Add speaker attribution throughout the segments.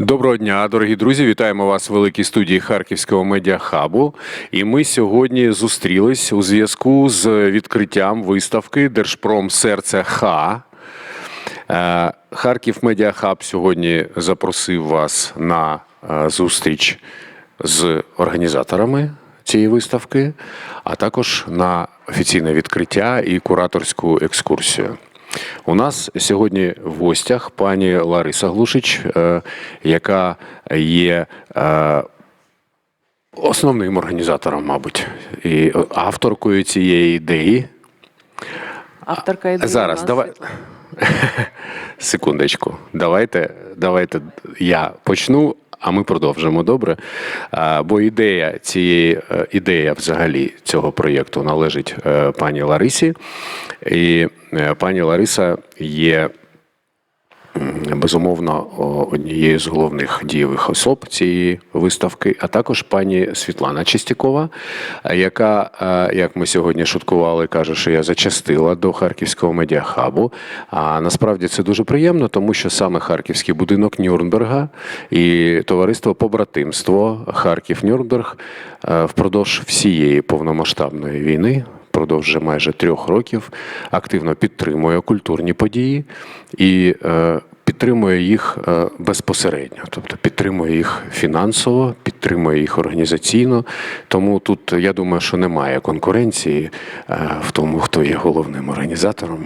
Speaker 1: Доброго дня, дорогі друзі! Вітаємо вас в великій студії Харківського медіахабу. І ми сьогодні зустрілись у зв'язку з відкриттям виставки Держпром Серце Х. Е, Харків Медіахаб сьогодні запросив вас на е, зустріч з організаторами цієї виставки, а також на офіційне відкриття і кураторську екскурсію. У нас сьогодні в гостях пані Лариса Глушич, е, яка є е, основним організатором, мабуть, і авторкою цієї ідеї.
Speaker 2: Авторка ідеї
Speaker 1: Зараз, давай. Секундочку. Давайте, давайте я почну, а ми продовжимо. Добре. Бо ідея цієї е, ідея взагалі цього проєкту належить е, пані Ларисі. І е, пані Лариса є безумовно однією з головних дієвих особ цієї виставки, а також пані Світлана Чистякова, е, яка, е, як ми сьогодні шуткували, каже, що я зачастила до Харківського медіахабу. А насправді це дуже приємно, тому що саме Харківський будинок Нюрнберга і товариство Побратимство Харків Нюрнберг е, впродовж всієї повномасштабної війни впродовж вже майже трьох років активно підтримує культурні події і е, підтримує їх е, безпосередньо, тобто підтримує їх фінансово, підтримує їх організаційно. Тому тут я думаю, що немає конкуренції е, в тому, хто є головним організатором.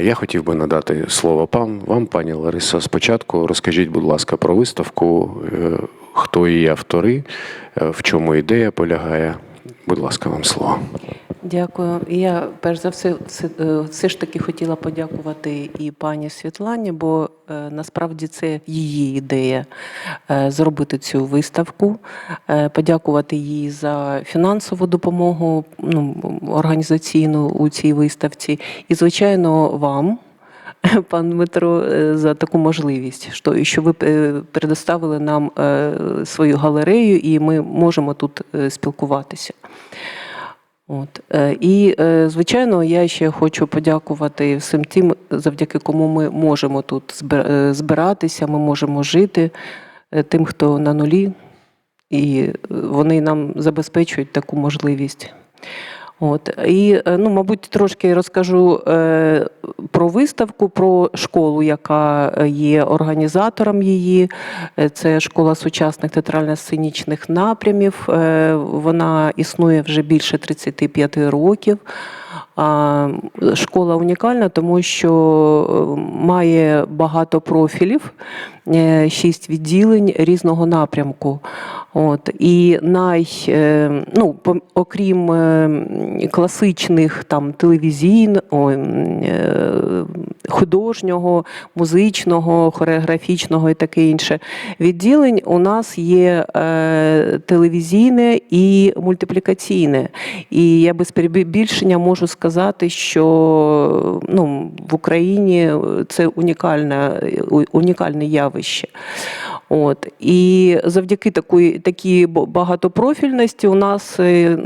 Speaker 1: Я хотів би надати слово пан вам, пані Лариса. Спочатку розкажіть, будь ласка, про виставку, хто її автори, в чому ідея полягає. Будь ласка, вам слово.
Speaker 2: Дякую. Я перш за все, все, е, ж таки хотіла подякувати і пані Світлані, бо е, насправді це її ідея е, зробити цю виставку, подякувати їй за фінансову допомогу ну, організаційну у цій виставці, і, звичайно, вам. Пан Дмитро, е, за таку можливість, що, що ви е, предоставили нам е, свою галерею, і ми можемо тут спілкуватися. От. І, звичайно, я ще хочу подякувати всім тим, завдяки кому ми можемо тут збиратися, ми можемо жити, тим, хто на нулі, і вони нам забезпечують таку можливість. От. І, е, ну, мабуть, трошки розкажу е, про виставку, про школу, яка е, є організатором її. Це школа сучасних театрально-сценічних напрямів. Вона існує вже більше 35 років. Школа унікальна, тому що е, має багато профілів, е, шість відділень різного напрямку. От. І най, е, ну, окрім е, класичних там, телевізійн, ой, м, е, художнього, музичного, хореографічного і таке інше відділень, у нас є е, телевізійне і мультиплікаційне. І я без перебільшення можу сказати, що ну, в Україні це унікальне, унікальне явище. От. І завдяки такої, такій багатопрофільності у нас е,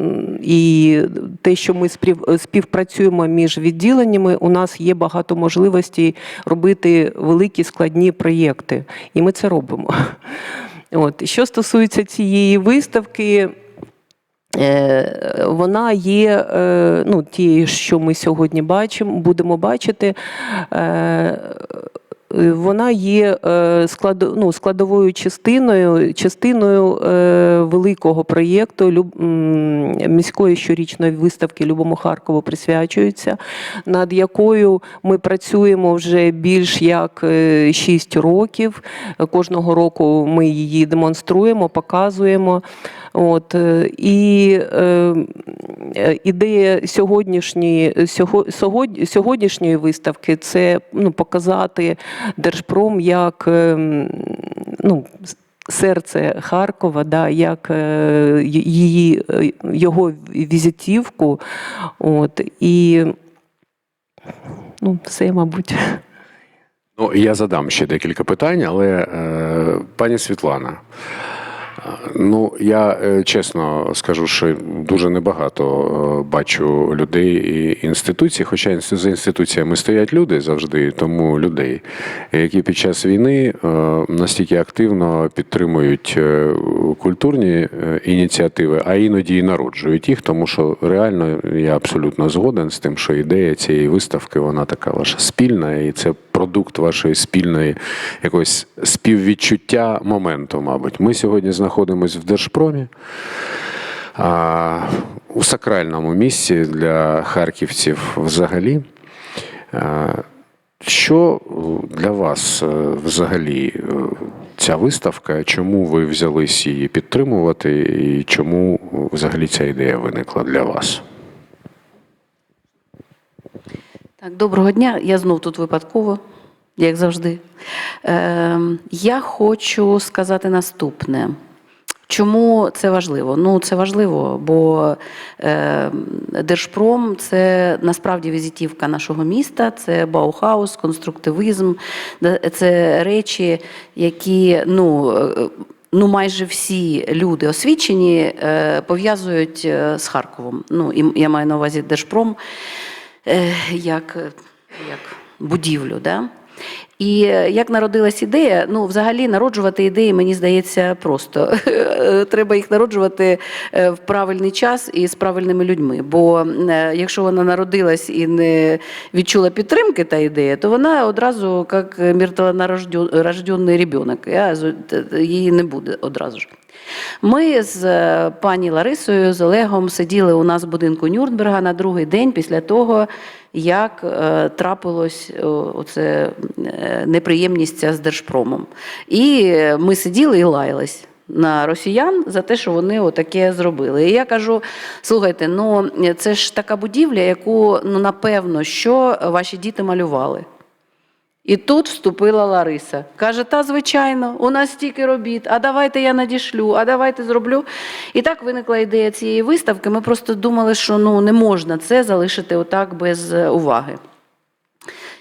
Speaker 2: і те, що ми спів, співпрацюємо між відділеннями, у нас є багато можливостей робити великі складні проєкти. І ми це робимо. От. Що стосується цієї виставки, Е, Вона є е, ну, тією, що ми сьогодні бачимо, будемо бачити. Е, Вона є е, склад, ну, складовою частиною, частиною е, великого проєкту Люб- міської щорічної виставки Любому Харкову присвячується, над якою ми працюємо вже більш як 6 років. Кожного року ми її демонструємо, показуємо. От, е, і е, е, ідея сьогоднішньої, сьогодні- сьогоднішньої виставки це ну, показати Держпром як е, ну, серце Харкова, да, як її, його візитівку. От, і ну, все, мабуть.
Speaker 1: Ну, я задам ще декілька питань, але е, пані Світлана, Ну, я е, чесно скажу, що дуже небагато е, бачу людей і інституцій, хоча за інституціями стоять люди завжди, тому людей, які під час війни е, настільки активно підтримують культурні ініціативи, а іноді і народжують їх, тому що реально я абсолютно згоден з тим, що ідея цієї виставки вона така ваша спільна, і це продукт вашої спільної якогось співвідчуття моменту, мабуть. Ми сьогодні знаходимося в Держпромі. А, у сакральному місці для харківців взагалі. А, Що для вас е, взагалі е, ця виставка? Чому ви взялись її підтримувати, і чому е, взагалі ця ідея виникла для вас?
Speaker 3: Так, доброго дня. Я знов тут випадково, як завжди. Е, я хочу сказати наступне. Чому це важливо? Ну, це важливо, бо е, Держпром це насправді візитівка нашого міста, це Баухаус, конструктивізм, це речі, які ну, е, ну майже всі люди освічені е, пов'язують е, з Харковом. Ну, і я маю на увазі Держпром як, е, як будівлю. Да? І е, як народилась ідея, ну, взагалі народжувати ідеї, мені здається, просто. Треба їх народжувати е, в правильний час і з правильними людьми. Бо е, якщо вона народилась і не відчула підтримки та ідея, то вона одразу як мертвонарожденний ребенок, її не буде одразу ж. Ми з е, пані Ларисою, з Олегом сиділи у нас в будинку Нюрнберга на другий день після того, як е, трапилось е, оце неприємність з Держпромом. І ми сиділи і лаялись. На росіян за те, що вони отаке зробили. І я кажу: слухайте, ну це ж така будівля, яку ну напевно що ваші діти малювали. І тут вступила Лариса. Каже: та звичайно, у нас стільки робіт, а давайте я надішлю, а давайте зроблю. І так виникла ідея цієї виставки. Ми просто думали, що ну не можна це залишити отак без е, уваги.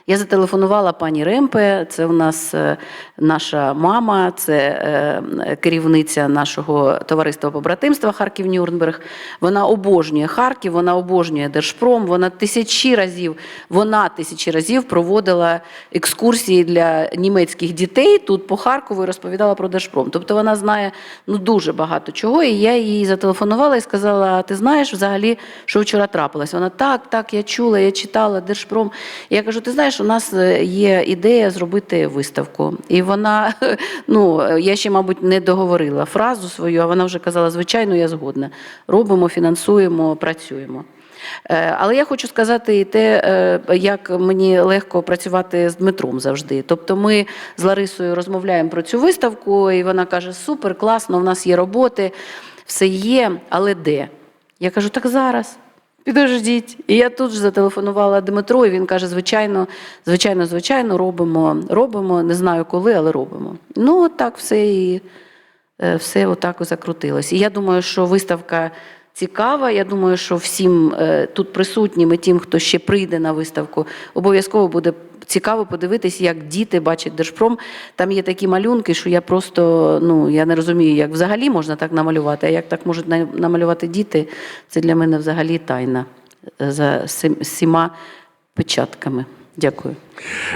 Speaker 3: Я зателефонувала пані Ремпе, це у нас е, наша мама, це е, керівниця нашого товариства побратимства Харків Нюрнберг. Вона обожнює Харків, вона обожнює Держпром. Вона тисячі разів, вона тисячі разів проводила екскурсії для німецьких дітей тут по Харкову і розповідала про Держпром. Тобто вона знає ну дуже багато чого. І я їй зателефонувала і сказала: ти знаєш взагалі, що вчора трапилось? Вона так, так, я чула, я читала Держпром. Я кажу: ти знаєш, у нас е, є ідея зробити виставку. І вона, ну я ще, мабуть, не договорила фразу свою, а вона вже казала: звичайно, я згодна. Робимо, фінансуємо, працюємо. Е, Але я хочу сказати і те, е, як мені легко працювати з Дмитром завжди. Тобто, ми з Ларисою розмовляємо про цю виставку, і вона каже: Супер, класно, в нас є роботи, все є, але де? Я кажу, так зараз. Підождіть. І я тут ж зателефонувала Дмитру, і він каже: звичайно, звичайно, звичайно, робимо, робимо. Не знаю коли, але робимо. Ну, от так все і е, все отак закрутилось. І я думаю, що виставка цікава. Я думаю, що всім е, тут присутнім і тим, хто ще прийде на виставку, обов'язково буде. Цікаво подивитись, як діти бачать Держпром. Там є такі малюнки, що я просто ну я не розумію, як взагалі можна так намалювати. А як так можуть на- намалювати діти, це для мене взагалі тайна е, за сіма печатками. Дякую.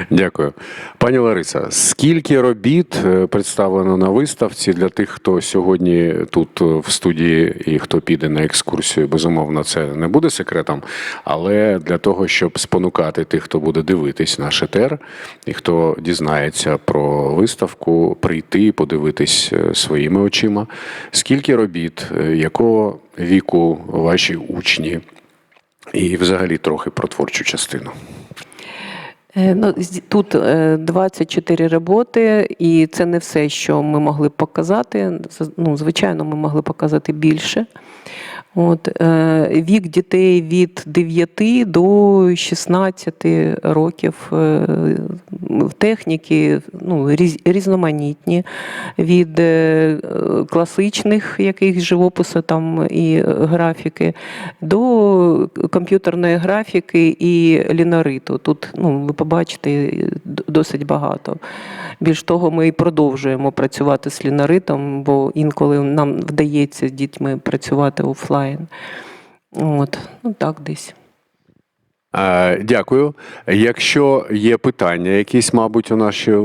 Speaker 1: Дякую. Пані Лариса, скільки робіт е, представлено на виставці для тих, хто сьогодні тут е, в студії і хто піде на екскурсію? Безумовно, це не буде секретом. Але для того, щоб спонукати тих, хто буде дивитись наш етер, і хто дізнається про виставку, прийти, і подивитись е, своїми очима, скільки робіт, якого віку ваші учні, і взагалі трохи про творчу частину.
Speaker 2: Е, Ну, тут е, 24 роботи, і це не все, що ми могли показати. Ну, звичайно, ми могли показати більше. От, е, вік дітей від 9 до 16 років. е, Техніки ну, різ- різноманітні, від е, класичних якихось живопису там, і графіки до комп'ютерної графіки і лінориту. Тут ну, ви побачити д- досить багато. Більш того, ми і продовжуємо працювати з лінаритом, бо інколи нам вдається з дітьми працювати офлайн. От, ну так десь.
Speaker 1: Дякую. Якщо є питання, якісь, мабуть, у наші,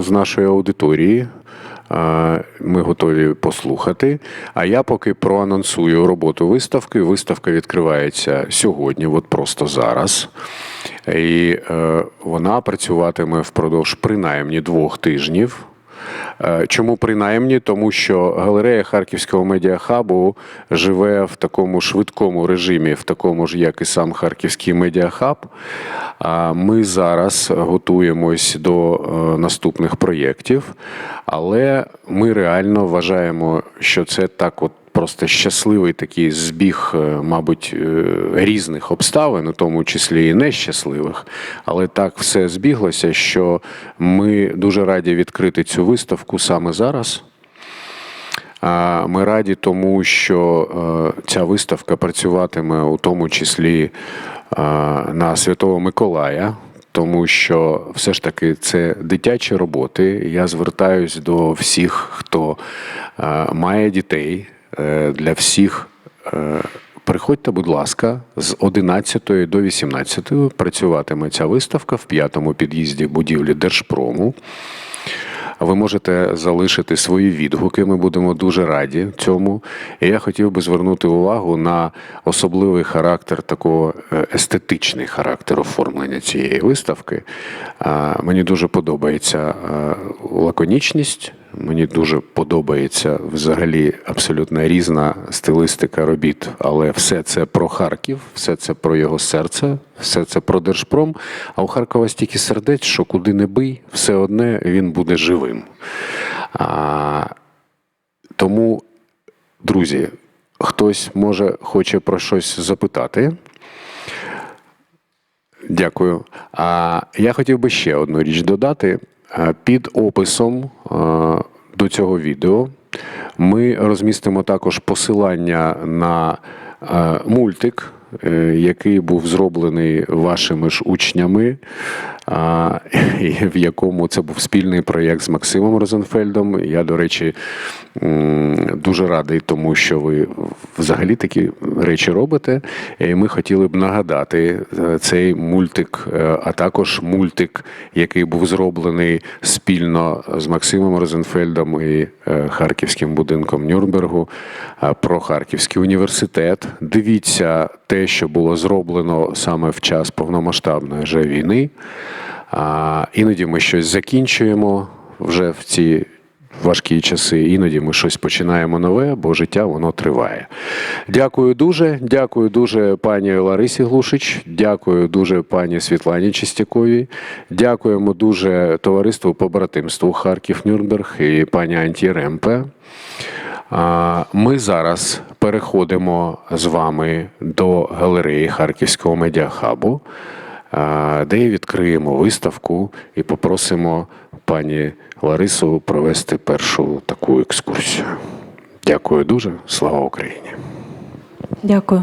Speaker 1: з нашої аудиторії, ми готові послухати. А я поки проанонсую роботу виставки. Виставка відкривається сьогодні, от просто зараз. І е, вона працюватиме впродовж принаймні двох тижнів. Е, Чому принаймні? Тому що галерея Харківського медіахабу живе в такому швидкому режимі, в такому ж, як і сам Харківський медіахаб. Ми зараз готуємось до е, наступних проєктів, але ми реально вважаємо, що це так от. Просто щасливий такий збіг, е, мабуть, е, різних обставин, у тому числі і нещасливих. Але так все збіглося, що ми дуже раді відкрити цю виставку саме зараз. Ми раді тому, що е, ця виставка працюватиме у тому числі на Святого Миколая, тому що все ж таки це дитячі роботи. Я звертаюсь до всіх, хто має дітей, для всіх. е, Приходьте, будь ласка, з 11 до 18 працюватиме ця виставка в п'ятому під'їзді будівлі Держпрому. Ви можете залишити свої відгуки. Ми будемо дуже раді цьому. І я хотів би звернути увагу на особливий характер, такого е, естетичний характер оформлення цієї виставки. Мені дуже подобається е, лаконічність. Мені дуже подобається взагалі абсолютно різна стилистика робіт, але все це про Харків, все це про його серце, все це про Держпром. А у Харкова стільки сердець, що куди не бий, все одне він буде живим. А, тому, друзі, хтось може хоче про щось запитати. Дякую. А я хотів би ще одну річ додати. Під описом до цього відео ми розмістимо також посилання на мультик, е, який був зроблений вашими ж учнями, в якому це був спільний проєкт з Максимом Розенфельдом. Я, до речі, дуже радий тому, що ви взагалі такі речі робите. І ми хотіли б нагадати е, цей мультик, е, а також мультик, який був зроблений спільно з Максимом Розенфельдом і е, Харківським будинком Нюрнбергу про Харківський університет. Дивіться те, що було зроблено саме в час повномасштабної вже війни. А, іноді ми щось закінчуємо вже в ці важкі часи. Іноді ми щось починаємо нове, бо життя воно триває. Дякую дуже. Дякую дуже пані Ларисі Глушич. Дякую дуже пані Світлані Чистяковій. Дякуємо дуже товариству побратимству Харків Нюрнберг і пані Анті Ремпе. Ми зараз переходимо з вами до галереї Харківського медіахабу, де відкриємо виставку і попросимо пані Ларису провести першу таку екскурсію. Дякую дуже. Слава Україні!
Speaker 2: Дякую.